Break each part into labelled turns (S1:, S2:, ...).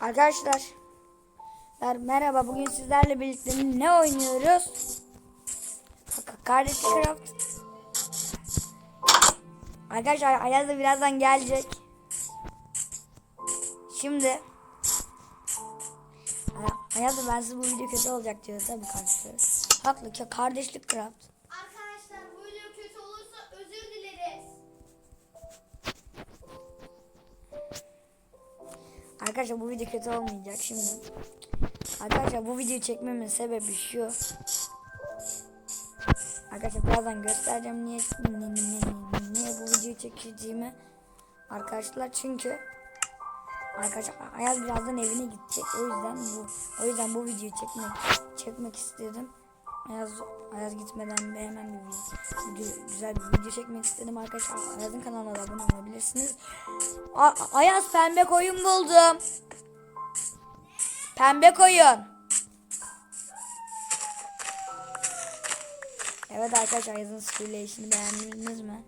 S1: Arkadaşlar merhaba bugün sizlerle birlikte ne oynuyoruz? K- Kardeşlik Craft. Arkadaşlar Ayaz da birazdan gelecek. Şimdi Ay- Ayaz da ben size bu video kötü olacak diyor tabii kardeşler. Haklı ki kardeşlik craft.
S2: Arkadaşlar bu video kötü
S1: olmayacak şimdi. Arkadaşlar bu videoyu çekmemin sebebi şu. Arkadaşlar birazdan göstereceğim niye niye, niye, niye, bu videoyu çekeceğimi. Arkadaşlar çünkü Arkadaşlar Ayaz birazdan evine gidecek. O yüzden bu o yüzden bu videoyu çekmek çekmek istedim. Ayaz Ayaz gitmeden hemen bir güzel bir video çekmek istedim arkadaşlar. Ayaz'ın kanalına da abone olabilirsiniz. A- Ayaz pembe koyun buldum. Pembe koyun. Evet arkadaşlar Ayaz'ın suyla işini beğendiniz mi?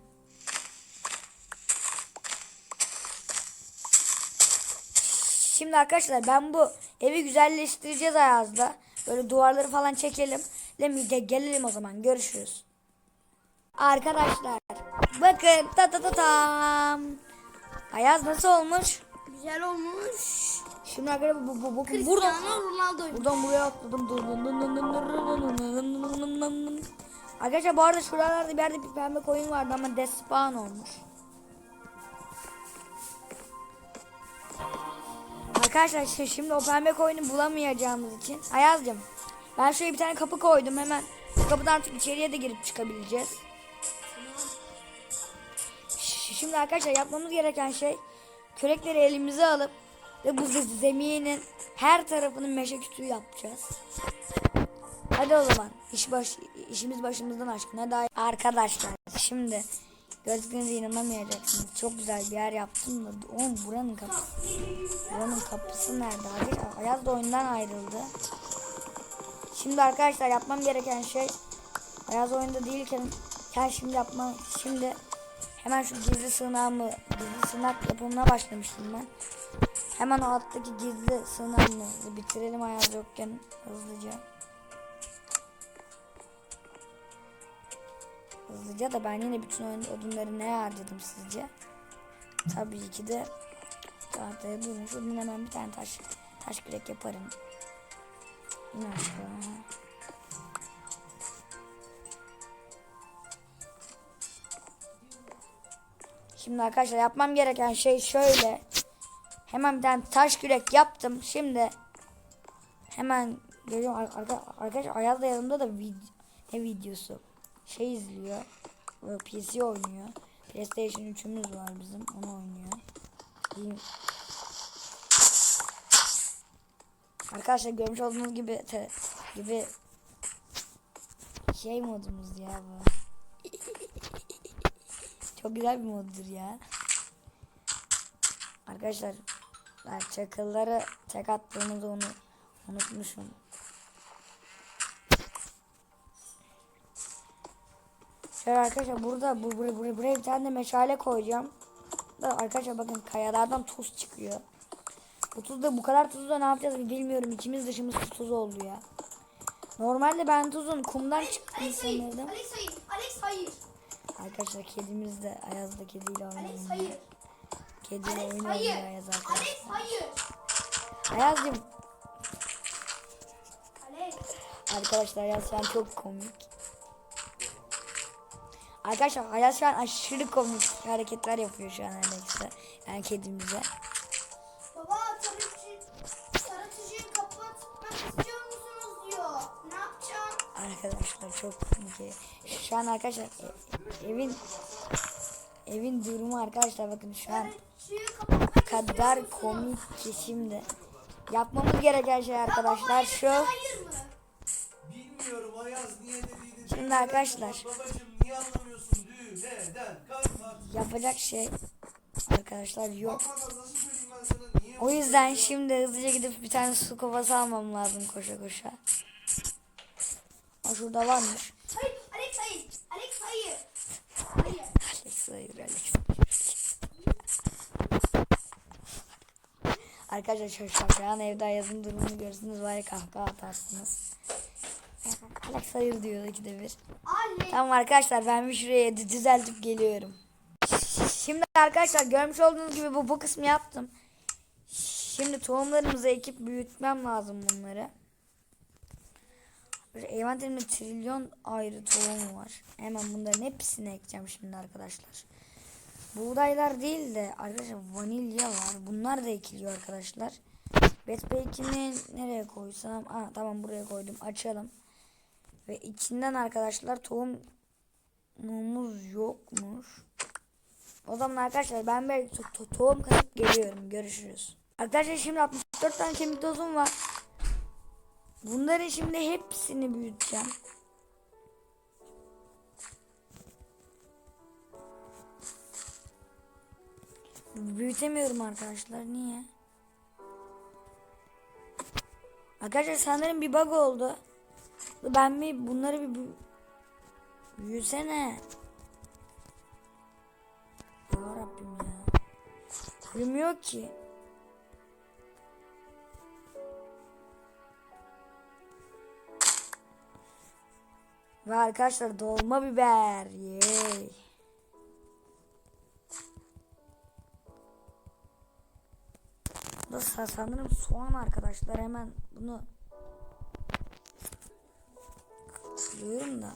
S1: Şimdi arkadaşlar ben bu evi güzelleştireceğiz Ayaz'da. Böyle duvarları falan çekelim. Lemmi'de gelelim o zaman. Görüşürüz. Arkadaşlar bakın ta ta ta tam. Ayaz nasıl olmuş?
S2: Güzel olmuş.
S1: Şimdi arkadaşlar bu, bu, bu,
S2: bu buradan
S1: Buradan buraya atladım. Arkadaşlar bu arada şuralarda bir yerde bir pembe koyun vardı ama despawn olmuş. Arkadaşlar şimdi o pembe koyunu bulamayacağımız için Ayaz'cım ben şuraya bir tane kapı koydum hemen kapıdan artık içeriye de girip çıkabileceğiz. Şimdi arkadaşlar yapmamız gereken şey kürekleri elimize alıp ve bu zeminin her tarafını meşe kütüğü yapacağız. Hadi o zaman iş baş, işimiz başımızdan aşkın. Hadi arkadaşlar şimdi gördüklerinize inanamayacaksınız. Çok güzel bir yer yaptım da oğlum buranın kapısı. Buranın kapısı nerede? Ayaz da oyundan ayrıldı. Şimdi arkadaşlar yapmam gereken şey Ayaz oyunda değilken ben şimdi yapmam şimdi hemen şu gizli sığınağımı gizli sığınak yapımına başlamıştım ben. Hemen o alttaki gizli sığınağımı bitirelim Ayaz yokken hızlıca. Hızlıca da ben yine bütün oyun odunları neye harcadım sizce? Tabii ki de tahtaya durmuş. Odun hemen bir tane taş taş kürek yaparım. Şimdi arkadaşlar yapmam gereken şey şöyle. Hemen bir tane taş kürek yaptım. Şimdi hemen geliyorum Ar- arka- arkadaşlar Ayaz da yanımda da vid ne videosu şey izliyor. PC oynuyor. PlayStation 3'ümüz var bizim. Onu oynuyor. İyi. Arkadaşlar görmüş olduğunuz gibi te- gibi şey modumuz ya bu. Çok güzel bir moddur ya. Arkadaşlar ben çakılları tek attığımızı onu unutmuşum. Şöyle arkadaşlar burada bu buraya, buraya, buraya bir tane de meşale koyacağım. Da arkadaşlar bakın kayalardan tuz çıkıyor. Bu tuz da bu kadar tuzu da ne yapacağız bilmiyorum. İçimiz dışımız tuz oldu ya. Normalde ben tuzun kumdan çıktığını
S2: Alex
S1: sanırdım.
S2: Alex hayır. Alex hayır.
S1: Arkadaşlar kedimiz de Ayaz'da kediyle
S2: Alex
S1: oynuyor.
S2: hayır.
S1: Kediyle
S2: Alex
S1: oynuyor
S2: hayır.
S1: Ayaz arkadaşlar.
S2: Alex hayır.
S1: Ayaz'cım
S2: Alex.
S1: Arkadaşlar Ayaz şu an çok komik. Arkadaşlar Ayaz şu an aşırı komik hareketler yapıyor şu an Alex'e. Yani kedimize. Arkadaşlar çok komik. Şu an arkadaşlar e- evin evin durumu arkadaşlar bakın şu an kadar komik ki şimdi. Yapmamız gereken şey arkadaşlar şu.
S2: Hayır mı?
S3: Bilmiyorum Ayaz niye dediğini.
S1: Şimdi arkadaşlar yapacak şey arkadaşlar yok. O yüzden şimdi hızlıca gidip bir tane su kovası almam lazım koşa koşa. O şurada varmış.
S2: Hayır. Alex hayır. Alex hayır. Hayır.
S1: Alex hayır Alex. Arkadaşlar şu, şu, an evde yazın durumunu görürsünüz var ya kahkaha atarsınız. Alex hayır diyor ikide bir.
S2: Anne.
S1: Tamam arkadaşlar ben bir şuraya dü- düzeltip geliyorum. Şimdi arkadaşlar görmüş olduğunuz gibi bu, bu kısmı yaptım. Şimdi tohumlarımızı ekip büyütmem lazım bunları. Böyle Envanterimde trilyon ayrı tohum var. Hemen bunların hepsini ekeceğim şimdi arkadaşlar. Buğdaylar değil de arkadaşlar vanilya var. Bunlar da ekiliyor arkadaşlar. Betbake'ini nereye koysam? Aa, tamam buraya koydum. Açalım. Ve içinden arkadaşlar tohumumuz yokmuş. O zaman arkadaşlar ben bir to- to- tohum kasıp geliyorum. Görüşürüz. Arkadaşlar şimdi 64 tane kemik tozum var. Bunların şimdi hepsini büyüteceğim. Büyütemiyorum arkadaşlar. Niye? Arkadaşlar sanırım bir bug oldu. Ben bir bunları bir büyü- büyüsene. Ya Rabbim ya. Büyümüyor ki. Ve arkadaşlar dolma biber. Yey. Bu sanırım soğan arkadaşlar. Hemen bunu Biliyorum da.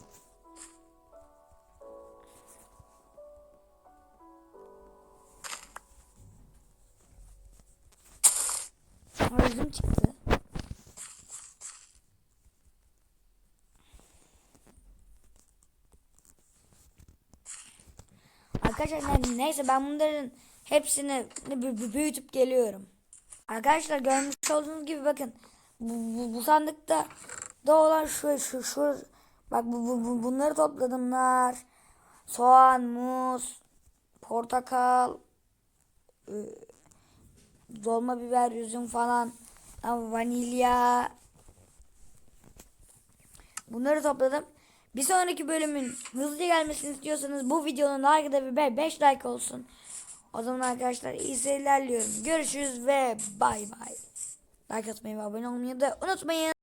S1: Özüm çıktı. Arkadaşlar ne- neyse ben bunların hepsini bü- bü- büyütüp geliyorum. Arkadaşlar görmüş olduğunuz gibi bakın bu, bu, bu sandıkta da olan şu şu şu bak bu, bu, bu- bunları topladım nar, soğan, muz, portakal, e, dolma biber, üzüm falan, vanilya. Bunları topladım. Bir sonraki bölümün hızlı gelmesini istiyorsanız bu videonun like bir 5 like olsun. O zaman arkadaşlar iyi seyirler diliyorum. Görüşürüz ve bay bay. Like atmayı ve abone olmayı da unutmayın.